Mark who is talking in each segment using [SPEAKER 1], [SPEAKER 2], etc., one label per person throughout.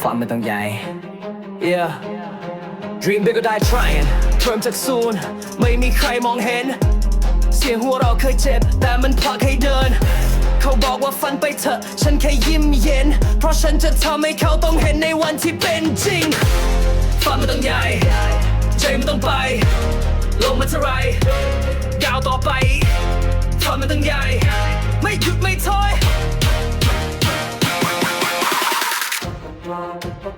[SPEAKER 1] ฝันมันต้องใหญ่ yeah dream big or die trying เริ่มจากศูนย์ไม่มีใครมองเห็น เสียงหัวเราเคยเจ็บ แต่มันผลักให้เดิน เขาบอกว่าฝันไปเถอะ ฉันแค่ยิ้มเย็น เพราะฉันจะทำให้เขาต้องเห็นในวันที่เป็นจริงฝันมันต้องใหญ่ ใจมันต้องไป ลงมันเท่าไรก้าวต่อไปฝันมันต้องใหญ่ ไม่หยุดไม่ถอย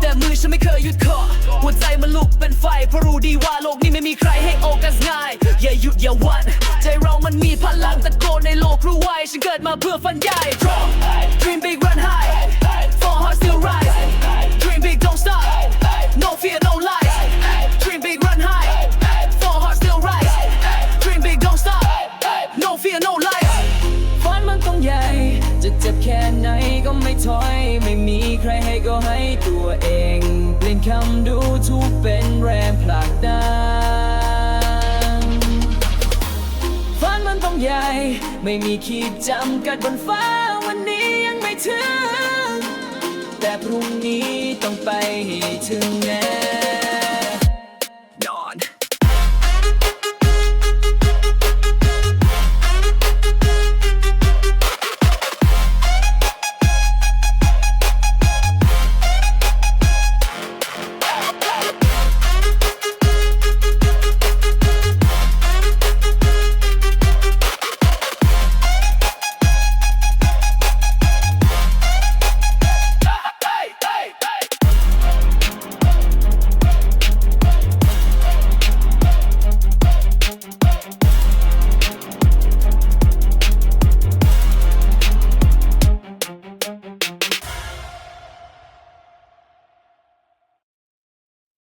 [SPEAKER 1] แต่มือฉันไม่เคยหยุดเคาะหัวใจมันลุกเป็นไฟ เพราะรู้ดีว่าโลกนี้ไม่มีใครให้โอกาสง่าย อย่าหยุดอย่าวัน ใจเรามันมีพลังตะโกนในโลกรู้ไว้ ฉันเกิดมาเพื่อฝันใหญ่ Dream big ไหนก็ไม่ถอย ไม่มีใครให้ก็ให้ตัวเอง เปลี่ยนคำดูทุกเป็นแรงผลักดันฝันมันต้องใหญ่ ไม่มีขีดจำกัดบนฟ้าวันนี้ยังไม่ถึง แต่พรุ่งนี้ต้องไปให้ถึงแน่